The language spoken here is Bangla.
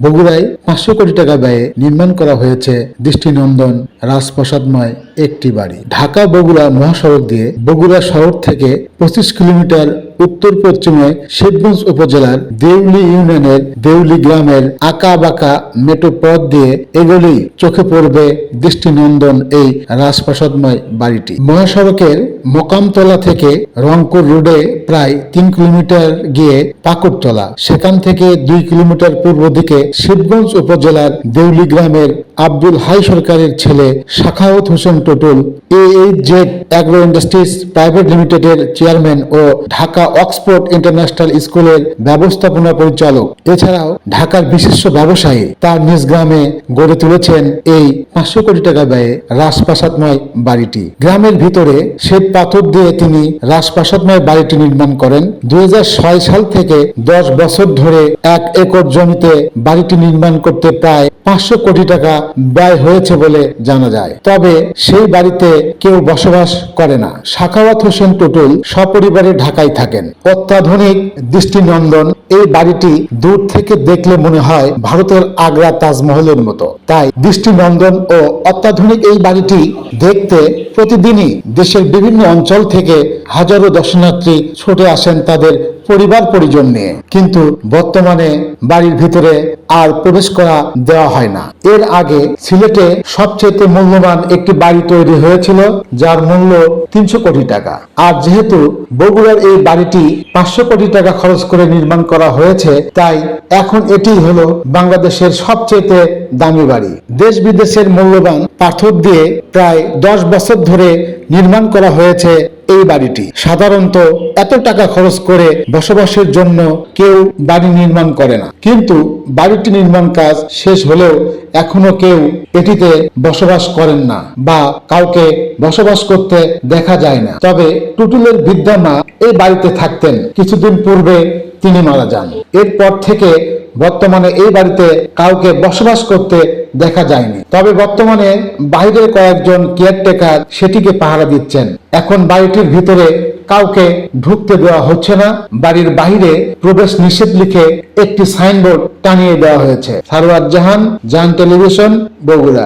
বগুড়ায় পাঁচশো কোটি টাকা ব্যয়ে নির্মাণ করা হয়েছে দৃষ্টিনন্দন রাজপ্রসাদময় একটি বাড়ি। ঢাকা বগুড়া মহাসড়ক দিয়ে বগুড়া শহর থেকে পঁচিশ কিলোমিটার উত্তর পশ্চিমে শিবগঞ্জ উপজেলার দেউলি ইউনিয়নের দেউলি গ্রামের আঁকা বাঁকা মেটো পথ দিয়ে এগোলেই চোখে পড়বে দৃষ্টিনন্দন এই রাজপ্রাসাদময় বাড়িটি। মহাসড়কের মোকামতলা থেকে রংপুর রোডে প্রায় তিন কিলোমিটার গিয়ে পাকুড়তলা। সেখান থেকে দুই কিলোমিটার পূর্ব দিকে শিবগঞ্জ উপজেলার দেউলি গ্রামের আব্দুল হাই সরকারের ছেলে Shakhawat Hossain Tutul A Z agro industries private লিমিটেডের চেয়ারম্যান ও ঢাকা অক্সফোর্ড ইন্টারন্যাশনাল স্কুলের ব্যবস্থাপনা পরিচালক। এছাড়াও ঢাকার বিশিষ্ট ব্যবসায়ী তার নিজ গ্রামে গড়ে তুলেছেন এই পাঁচশো কোটি টাকা ব্যয়ে রাজপ্রাসাদময় বাড়িটি। গ্রামের ভিতরে শ্বেত পাথর দিয়ে তিনি রাজপ্রাসাদময় বাড়িটি নির্মাণ করেন। দুই হাজার ছয় সাল থেকে দশ বছর ধরে এক একর জমিতে বাড়িটি নির্মাণ করতে প্রায় পাঁচশো কোটি টাকা ব্যয় হয়েছে বলে জানা যায়। তবে সেই বাড়িতে কেউ বসবাস করে না। সাখাওয়াত হোসেন টুটুল সপরিবারে ঢাকায় থাকেন। অত্যাধুনিক দৃষ্টিনন্দন এই বাড়িটি দূর থেকে দেখলে মনে হয় ভারতের আগ্রা তাজমহলের মতো। তাই দৃষ্টিনন্দন ও অত্যাধুনিক এই বাড়িটি দেখতে প্রতিদিনই দেশের বিভিন্ন অঞ্চল থেকে হাজারো দর্শনার্থী ছুটে আসেন তাদের পরিবার, পরিজন নিয়ে। কিন্তু বর্তমানে বাড়ির ভিতরে আর প্রবেশ করা দেওয়া হয় না। এর আগে সিলেটে সবচেয়ে মূল্যবান একটি বাড়ি তৈরি হয়েছিল, যার মূল্য তিনশো কোটি টাকা। আর যেহেতু বগুড়ার এই বাড়িটি পাঁচশো কোটি টাকা খরচ করে নির্মাণ করা হয়েছে, তাই এখন এটি হলো বাংলাদেশের সবচেয়ে দামি বাড়ি। দেশ বিদেশের মূল্যবান পাথর দিয়ে প্রায় দশ বছর ধরে নির্মাণ করা হয়েছে এই বাড়িটি। সাধারণত এত টাকা খরচ করে বসবাসের জন্য কেউ বাড়ি নির্মাণ করে না। কিন্তু বাড়িটি নির্মাণ কাজ শেষ হলেও এখনও কেউ এটিতে বসবাস করেন না বা কাউকে বসবাস করতে দেখা যায় না। তবে টুটুলের বৃদ্ধা মা এই বাড়িতে থাকতেন। কিছুদিন পূর্বে তিনি মারা যান। এরপর থেকে বর্তমানে এই বাড়িতে কাউকে বসবাস করতে দেখা যায়নি। তবে বর্তমানে বাইরের কয়েকজন কেয়ারটেকার সেটিকে পাহারা দিচ্ছেন। এখন বাড়িটির ভিতরে কাউকে ঢুকতে দেওয়া হচ্ছে না। বাড়ির বাইরে প্রবেশ নিষেধ লিখে একটি সাইনবোর্ড টানিয়ে দেওয়া হয়েছে। সারোয়ার জাহান জাহান টেলিভিশন, বগুড়া।